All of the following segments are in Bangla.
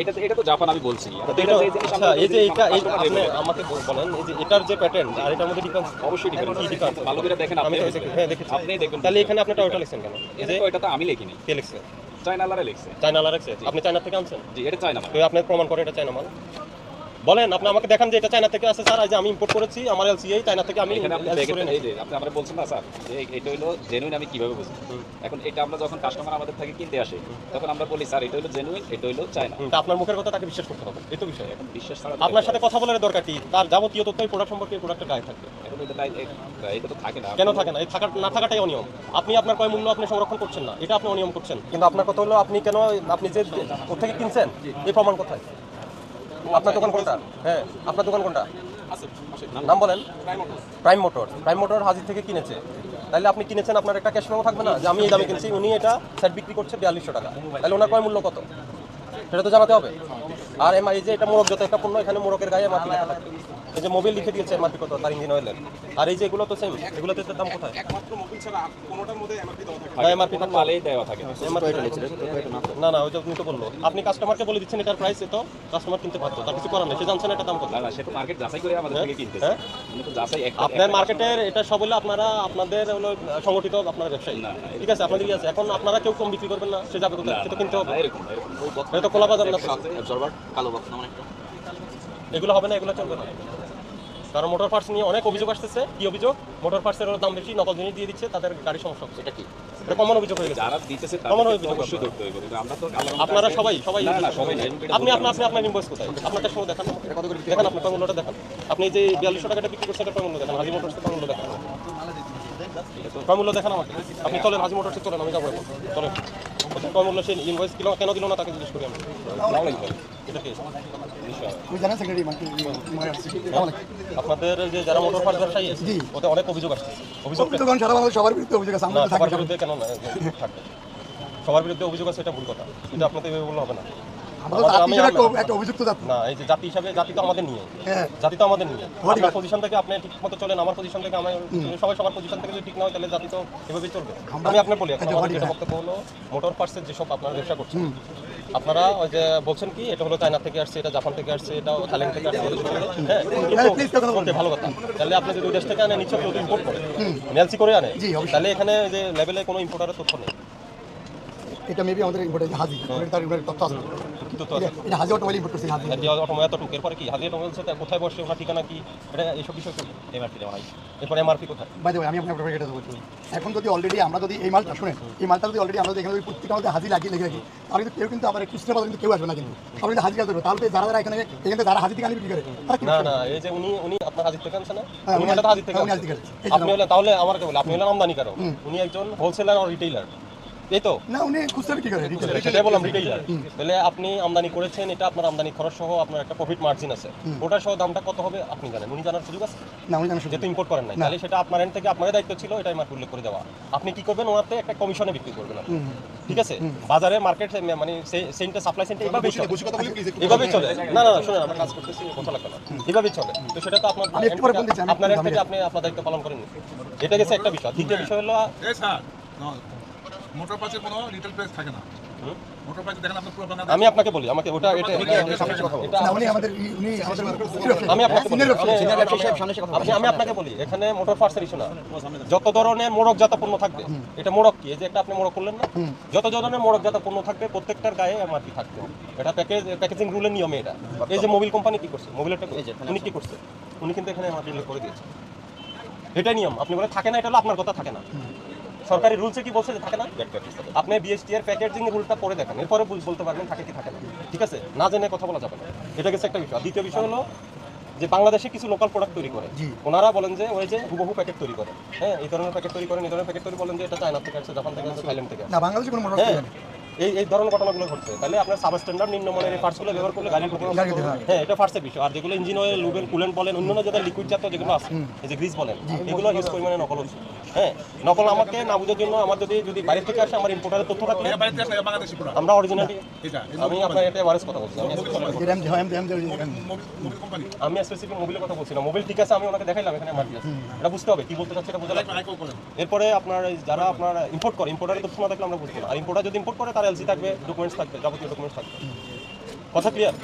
এটা এটা তো জাপান আমি বলছি। তো এটা এই যে এটা আপনি আমাকে বলেন এই যে এটার যে প্যাটার্ন আর এটার মধ্যে ডিফারেন্স অবশ্যই difference কি ডিফারেন্স ভালো করে দেখেন আমি আপনি তো হ্যাঁ আপনি দেখুন। তাহলে এখানে আপনি টয়োটা লিখছেন কেন? এই যে এটা তো আমি লিখিনি। কে লিখছে? চায়নালারা লিখছে। আপনি চায়না থেকে আনছেন? জি এটা চায়না তো আপনি প্রমাণ করে এটা চায়না মাল। বলেন আপনি আমাকে দেখান যে এটা চায়না থেকে আসে স্যার যে আমি ইম্পোর্ট করেছি আমার এলসিআই চায়না থেকে আমি আপনি এই যে আমরা বলছেন না স্যার যে এটা হলো জেনুইন আমি কীভাবে বুঝব এখন এটা আমরা যখন কাস্টমার আমাদের থেকে কিনতে আসে তখন আমরা বলি স্যার এটা হলো জেনুইন এটা হলো চায়না তা আপনার মুখের কথা তাকে বিশ্বাস করতে হবে এই তো বিষয়। এখন বিশ্বাস আপনার সাথে কথা বলার দরকার কি? তার যাবতীয় তথ্য প্রোডাক্ট সম্পর্কে প্রোডাক্টের গায়ে থাকবে। এখন এটা তাই- এটা তো থাকে না। কেন থাকে না? এই থাকা না থাকাটাই অনিয়ম। আপনি আপনার কয় মূল্য আপনি সংরক্ষণ করছেন না এটা আপনি অনিয়ম করছেন। কিন্তু আপনার কথা হলো আপনি কেন আপনি যে কোথেকে কিনছেন? এই প্রমাণ কোথায়? আপনার দোকান কোনটা? হ্যাঁ আপনার দোকান কোনটা? নাম বলেন। প্রাইম মোটর প্রাইম মোটর হাজির থেকে কিনেছে। তাহলে আপনি কিনেছেন আপনার একটা ক্যাশ মেমো থাকবে না যে আমি এই দামে কিনেছি উনি এটা স্যার বিক্রি করছে বিয়াল্লিশশো টাকা। তাহলে ওনার কয় মূল্য কত? সেটা তো জানাতে হবে। আর এমআই যে এটা মোড়ক যত একটা পণ্য এখানে মোড়কের গায়ে মাটি লেখা থাকবে এই যে মোবিল লিখে দিয়েছে এমআরপি কত তার ইঞ্জিন অয়েলের। আর এই যে এগুলো তো সেম এগুলোতে তো দাম কোথায়? একমাত্র মোবিল ছাড়া কোনোটার মধ্যে এমআরপি থাকে হ্যাঁ মালেই দেওয়া থাকে না। না না ওই যে তুমি তো বলল। আপনি কাস্টমারকে বলে দিচ্ছেন এটার প্রাইস এত কাস্টমার কিনতে পারতো তার কিছু করার নেই। সে জানছেন এটা দাম কত। না না সে তো মার্কেট যাচাই করে আমাদের থেকে কিনতেছে। হ্যাঁ? তো একটা আপনার মার্কেটের এটা সব হলো আপনারা আপনাদের হলো সংগঠিত আপনার ব্যবসায়ী। না, না, ঠিক আছে? আপনাদের ইয়ে আছে। এখন আপনারা কেউ কম বিক্রি করবেন না সে যাবে কোথায়? সে তো কিনতে হবে। না, না, না অ্যাবজর্ভার কালো বক্স নামান একটা। এগুলো হবে না এগুলো চলবে না। কারণ মোটর পার্টস নিয়ে অনেক অভিযোগ আসতেছে। কি অভিযোগ? মোটর পার্টসের দাম বেশি নকল জিনিস দিয়ে দিচ্ছে তাদের গাড়ি সমস্যা হচ্ছে। এটা কি? এটা কমন অভিযোগ হয়ে গেছে। যারা দিতেছে তাদের অভিযোগ অবশ্যই ধরতে কিন্তু আমরা তো আপনারা সবাই সবাই না না সবাই আপনি আপনি আপনি আপনার ইনভয়েস কোথায়? আপনার কাছে দেখান। এটা কত করে দেখান আপনার মূল্যটা দেখান। আপনি যে বিয়াল্লিশশো টাকাটা বিক্রি করছেন এটা মূল্য দেখান। হাজি মোটরসের মূল্য দেখান। মূল্য দেখান আমাকে। আপনি চলেন হাজি মোটরসে চলেন আমি যাব এখন। সেই ইনভয়েস কিলো কেন দিল না তাকে জিজ্ঞেস করি আমি। জানেন সেক্রেটারি মার্কেট আপনাদের যে যারা মোটর পার্ট ব্যবসায়ী আছে ওতে অনেক অভিযোগ আসছে। অভিযোগ সবার বিরুদ্ধে অভিযোগ আছে সবার বিরুদ্ধে কেন না থাকবে। সবার বিরুদ্ধে অভিযোগ আছে এটা ভুল কথা। কিন্তু আপনাদের এভাবে বললে হবে না। জাতি আমি- হিসেবে আমি- একটা- একটা অভিযুক্ত জাতি। না এই যে জাতি হিসাবে জাতি তো আমাদের নিয়ে। হ্যাঁ। জাতি তো আমাদের নিয়ে। ঠিক আপনার পজিশন থেকে আপনি ঠিক মতো চলেন আমার পজিশন থেকে আমার সবাই সবার পজিশন থেকে যদি ঠিক না হয় তাহলে জাতি তো এভাবেই চলবে। আমি আপনার বলি এখন আচ্ছা, আমাদের ঠিক যেটা আছে। বক্তব্য হলো মোটর পার্টসের যেসব আপনারা ব্যবসা করছেন আপনারা ওই যে বলছেন কি এটা হলো চায়না থেকে আসছে এটা জাপান থেকে আসছে এটা থাইল্যান্ড থেকে আসছে হ্যাঁ ভালো কথা। তাহলে আপনি যদি দেশ থেকে আনে নিচ্ছে ইম্পোর্ট করে। করে আনে। তাহলে এখানে যে লেভেলে কোনো ইম্পোর্টারের তথ্য নেই। এটা মেবি আমাদের ইম্পোর্ট হাজি তার ইম্পোর্টের তথ্য আছে। কি তথ্য আছে। এটা হাজি অটোমোবাইল ইম্পোর্ট করছে হাজি। হাজিয়া অটোমোবাইল এতটুকু এরপরে কি? হাজিয়া অটোমোবাইল সাথে কোথায় বসে? ওনার ঠিকানা কি? এটা এইসব বিষয় এমআরপি দেওয়া হয়। এরপরে এমআরপি কোথায়? বাই দ্য আমি আপনার ব্যাপারে এটা বলছি এখন যদি অলরেডি আমরা যদি এই মালটা শুনেন এই মালটা যদি অলরেডি আমরা এখানে প্রত্যেকটা মধ্যে হাজি লাগিয়ে লেগে রাখি তাহলে কিন্তু কেউ কিন্তু আবার খুচরা বাজার কিন্তু কেউ আসবে না কিন্তু। সবাই কিন্তু হাজি করবে তাহলে যারা যারা এখানে এখানে যারা হাজি থেকে আনি বিক্রি করে না না এই যে উনি উনি আপনার হাজির থেকে আনছে না? হ্যাঁ, উনি তো হাজির থেকে হ্যাঁ, আপনি হলে তাহলে আমার কে বলে আপনি হলেন আমদানিকারক। উনি একজন হোলসেলার আর রিটেইলার এই তো। না উনি খুচরা বিক্রি করে সেটাই বললাম রিটেইলার তাহলে আপনি আমদানি করেছেন এটা আপনার আমদানি খরচ সহ আপনার একটা প্রফিট মার্জিন আছে। ওটার সহ দামটা কত হবে আপনি জানেন উনি জানার সুযোগ আছে? না উনি জানেন শুধু যেহেতু ইম্পোর্ট করেন নাই। তাহলে সেটা আপনার এন্ড থেকে আপনার দায়িত্ব ছিল আমার উল্লেখ করে দেওয়া। আপনি কি করবেন ওনাতে একটা কমিশনে বিক্রি করবেন ঠিক আছে? বাজারে মার্কেট মানে সেন্টার সাপ্লাই সেন্টার চলে এভাবেই চলে। না না না, শুনুন আমরা কাজ করতেছি কথা লাগবে না। এভাবেই চলে। তো সেটা তো আপনার থেকে আপনি আপনার দায়িত্ব পালন করেন। এটা গেছে একটা বিষয়। দ্বিতীয় বিষয় হলো এই স্যার। মোটর কোনো থাকে না। আমি আপনাকে বলি আমাকে ওটা এটা এটা উনি আমাদের উনি আমাদের আমি আপনাকে বলি, আমি আপনাকে এখানে মোটর পার্টসের ইস্যু না। যত ধরনের মোড়কজাত পণ্য থাকবে এটা মোড়ক কি? এই যে একটা আপনি মোড়ক করলেন না? যত ধরনের মোড়কজাত পণ্য থাকবে প্রত্যেকটার গায়ে এমআরপি থাকবে। এটা প্যাকেজ প্যাকেজিং রুলের নিয়মে এটা। এই যে মোবিল কোম্পানি কি করছে? মোবিলটা উনি কি করছে? উনি কিন্তু এখানে এমআরপি করে দিয়েছে এটাই নিয়ম। আপনি বলে থাকে না এটা হলো আপনার কথা থাকে না। সরকারি রুলসে কি বলছে যে থাকে না? আপনি বিএসটি এর প্যাকেজিং রুলটা পড়ে দেখেন। এরপরে বুঝ- বলতে পারবেন থাকে কি থাকে না। ঠিক আছে? না জেনে কথা বলা যাবে না। এটা গেছে একটা বিষয়। দ্বিতীয় বিষয় হলো যে বাংলাদেশে কিছু লোকাল প্রোডাক্ট তৈরি করে। জি। ওনারা বলেন যে ওই যে হুবহু প্যাকেট তৈরি করে। হ্যাঁ এই ধরনের প্যাকেট তৈরি করেন এই ধরনের প্যাকেট তৈরি বলেন যে এটা চায়না থেকে আসছে জাপান থেকে আসছে থাইল্যান্ড থেকে না বাংলাদেশে কোনো মোটর হ্যাঁ। এই এই ধরনের ঘটনাগুলো ঘটছে। তাহলে আপনার সাব স্ট্যান্ডার্ড নিম্নমানের এই পার্টসগুলো ব্যবহার করলে গাড়ির ক্ষতি হয়। এটা ফার্স্টের বিষয়। আর যেগুলো ইঞ্জিন অয়েল লুবেন কুলেন্ট বলেন অন্যান্য যাদের লিকুইড জাতীয় যেগুলো আছে এই যে গ্রিস বলেন এগুলো হিউজ পরিমাণে নকল হচ্ছে। হ্যাঁ নকল আমাকে না বুঝার জন্য আমার যদি যদি বাইরে থেকে আসে আমার ইম্পোর্টারের তথ্য থাকলে আমরা অরিজিনালি আমি আপনার এটা এভারেজ কথা বলছি আমি স্পেসিফিক মোবিলের কথা বলছি না। মোবিল ঠিক আছে আমি ওনাকে দেখাইলাম এখানে মাটি আছে। এটা বুঝতে হবে কি বলতে চাচ্ছে এটা বোঝা এরপরে আপনার যারা আপনার ইম্পোর্ট করে ইম্পোর্টারের তথ্য না থাকলে আমরা বুঝব না। আর ইম্পোর্টার যদি ইম্পোর্ট করে তার এলসি থাকবে ডকুমেন্টস থাকবে যাবতীয় ডকুমেন্টস থাকবে। কথা ক্লিয়ার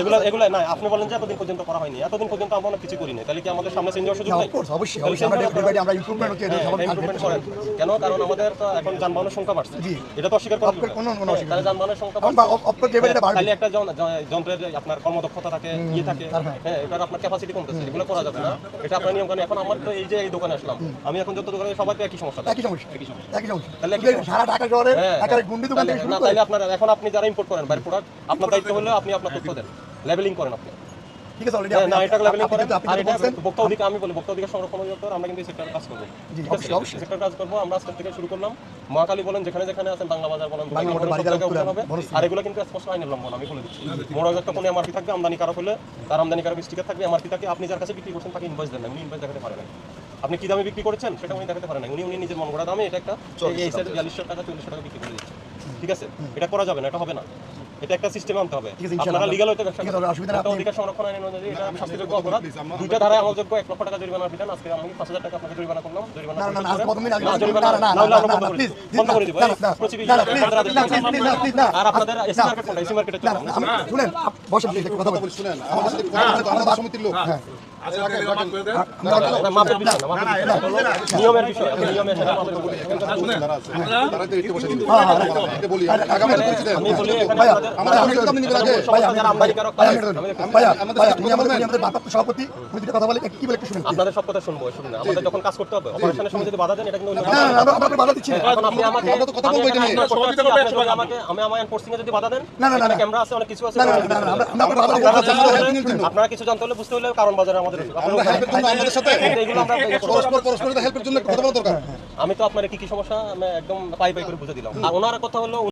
এগুলো এগুলো না আপনি বলেন যে এতদিন পর্যন্ত করা হয়নি। এতদিন পর্যন্ত আমরা অনেক কিছু করিনি তাহলে কি আমাদের সামনে চেঞ্জ হওয়ার সুযোগ নাই? অবশ্যই অবশ্যই। আমরা ইমপ্রুভমেন্ট কাজ ইমপ্রুভমেন্ট করেন। কেন? কারণ আমাদের তো এখন যানবাহনের সংখ্যা বাড়ছে। এটা তো অস্বীকার। কোনো- কোনো হ্যাঁ, তাহলে যানবাহনের সংখ্যা তাহলে একটা যন্ত্রের আপনার কর্মদক্ষতা থাকে ইয়ে থাকে। হ্যাঁ। হ্যাঁ এটার আপনার ক্যাপাসিটি কমতেছে এগুলো করা যাবে না। এটা আপনার নিয়ম কানুন এখন আমার তো এই যে এই দোকানে আসলাম আমি এখন যত দোকানে সবাই তো একই সমস্যা একই সমস্যা। একই সমস্যা। একই সমস্যা। তাহলে সারা ঢাকা শহরে হ্যাঁ, একটা হ্যাঁ। গুন্ডি দোকান থেকে শুরু করে তাহলে আপনার এখন আপনি যারা ইম্পোর্ট করেন বাইরের প্রোডাক্ট আপনার দায়িত্ব হলে আপনি আপনার তথ্য দেন। লেবেলিং করেন আপনি। ঠিক আছে অলরেডি হ্যাঁ, না এটা লেবেলিং করেন। আর এটা অধিকার আমি বলি অধিকার সংরক্ষণ অধিদপ্তর আমরা কিন্তু সেক্টরে কাজ করব। জি, অবশ্যই। সেক্টর কাজ করব আমরা আজকে থেকে শুরু করলাম। বলেন যেখানে যেখানে আছেন বাংলা বাজার বলেন। আর এগুলো কিন্তু স্পষ্ট লঙ্ঘন আমি বলে দিচ্ছি। একটা কোনো এমআরপি থাকবে আমদানি কারক হলে তার আমদানি কারক স্টিকার থাকবে এমআরপি থাকে আপনি যার কাছে বিক্রি করছেন তাকে ইনভয়েস দেন উনি ইনভয়েস দেখাতে পারেন না আপনি কি দামে বিক্রি করেছেন সেটা উনি দেখাতে পারেন না উনি উনি নিজের মন গড়া দামে এটা একটা বিয়াল্লিশশো টাকা চল্লিশশো টাকা বিক্রি করে দিচ্ছে। ঠিক আছে? এটা করা যাবে না এটা হবে না। এটা একটা সিস্টেম আনতে হবে। আপনারা লিগাল হইতে ব্যবসা করেন। অসুবিধা আপনি- অধিকার সংরক্ষণ আইন অনুযায়ী এটা শাস্তিযোগ্য অপরাধ দুইটা ধারায় আমলযোগ্য এক লক্ষ টাকা জরিমানা বিধান আজকে আমি পাঁচ হাজার টাকা আপনাকে জরিমানা করলাম জরিমানা না না না প্রথম করেন। আগে না, জরিমানা না না না না না না প্লিজ। বন্ধ করে দিব না না না না প্লিজ না প্লিজ না না আর আপনাদের এসি মার্কেট কোনটা এসি মার্কেটে না না আমি শুনেন বসেন একটু কথা বলি শুনেন আমাদের সমিতির লোক হ্যাঁ সভাপতি কথা বলে কি বলে আপনাদের সব কথা শুনব শুনুন আমাদের যখন কাজ করতে হবে অপারেশনের সময় যদি বাধা দেন এটা কিন্তু অন্য না না না, আমরা আপনাকে বাধা দিচ্ছি আপনি আমাকে কথা বলব এটা নিয়ে। আপনার সহযোগিতা করতে করবে আসছি, একশো আপনি আমাকে আমি আমার এনফোর্সিং এ যদি বাধা দেন না, না। ক্যামেরা আছে অনেক কিছু আছে। আপনারা কিছু জানতে হলে বুঝতে হলে কারণ বাজারে আমাদের আমরা হেল্পের জন্য আমাদের সাথে কিন্তু এগুলো আমরা করব। পরস্পর পরস্পরের হেল্পের জন্য কথা বলা দরকার আমি তো আপনার কি কি সমস্যা আমি একদম পাই পাই করে বুঝে দিলাম আর ওনার কথা হলো